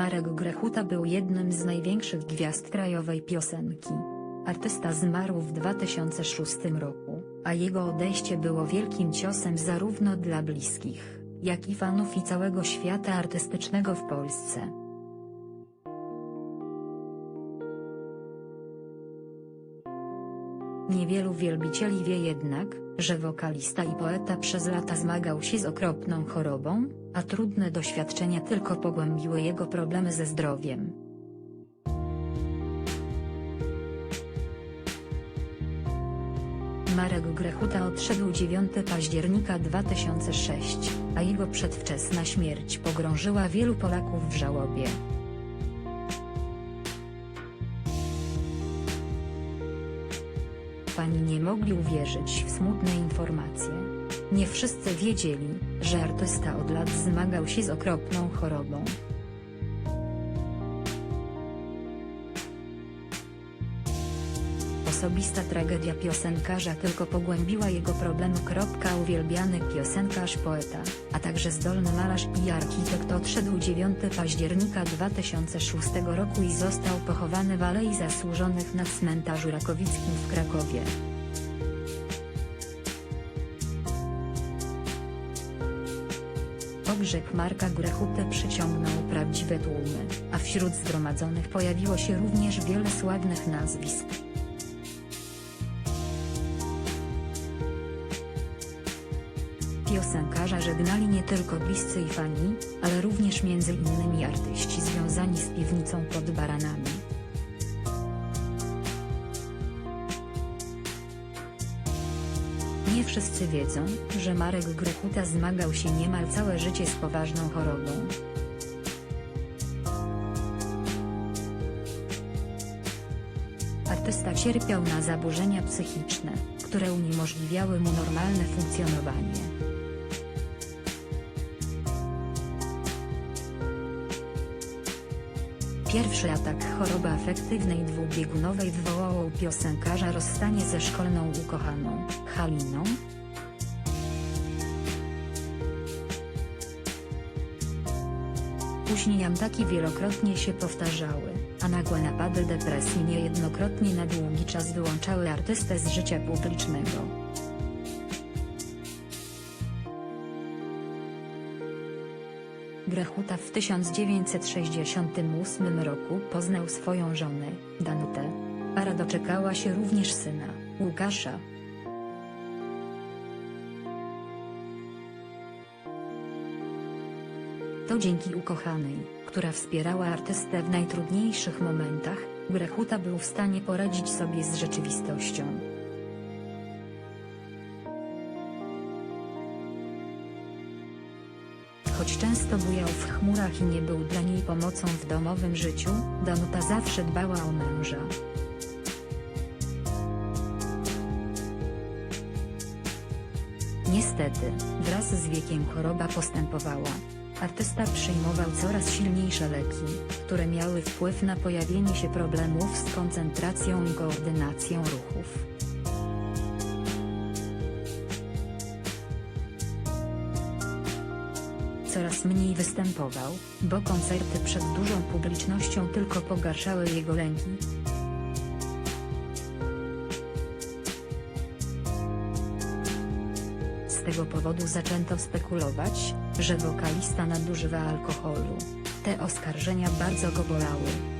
Marek Grechuta był jednym z największych gwiazd krajowej piosenki. Artysta zmarł w 2006 roku, a jego odejście było wielkim ciosem zarówno dla bliskich, jak i fanów i całego świata artystycznego w Polsce. Niewielu wielbicieli wie jednak, że wokalista i poeta przez lata zmagał się z okropną chorobą, a trudne doświadczenia tylko pogłębiły jego problemy ze zdrowiem. Marek Grechuta odszedł 9 października 2006, a jego przedwczesna śmierć pogrążyła wielu Polaków w żałobie. Fani nie mogli uwierzyć w smutne informacje. Nie wszyscy wiedzieli, że artysta od lat zmagał się z okropną chorobą. Osobista tragedia piosenkarza tylko pogłębiła jego problemy. Uwielbiany piosenkarz poeta, a także zdolny malarz i architekt odszedł 9 października 2006 roku i został pochowany w Alei Zasłużonych na cmentarzu Rakowickim w Krakowie. Pogrzeb Marka Grechuty przyciągnął prawdziwe tłumy, a wśród zgromadzonych pojawiło się również wiele sławnych nazwisk. Piosenkarza żegnali nie tylko bliscy i fani, ale również między innymi artyści związani z piwnicą pod baranami. Nie wszyscy wiedzą, że Marek Grechuta zmagał się niemal całe życie z poważną chorobą. Artysta cierpiał na zaburzenia psychiczne, które uniemożliwiały mu normalne funkcjonowanie. Pierwszy atak choroby afektywnej dwubiegunowej wywołał u piosenkarza rozstanie ze szkolną ukochaną, Haliną. Później ataki wielokrotnie się powtarzały, a nagłe napady depresji niejednokrotnie na długi czas wyłączały artystę z życia publicznego. Grechuta w 1968 roku poznał swoją żonę, Danutę. Para doczekała się również syna, Łukasza. To dzięki ukochanej, która wspierała artystę w najtrudniejszych momentach, Grechuta był w stanie poradzić sobie z rzeczywistością. Choć często bujał w chmurach i nie był dla niej pomocą w domowym życiu, Danuta zawsze dbała o męża. Niestety, wraz z wiekiem choroba postępowała. Artysta przyjmował coraz silniejsze leki, które miały wpływ na pojawienie się problemów z koncentracją i koordynacją ruchów. Coraz mniej występował, bo koncerty przed dużą publicznością tylko pogarszały jego lęki. Z tego powodu zaczęto spekulować, że wokalista nadużywa alkoholu. Te oskarżenia bardzo go bolały.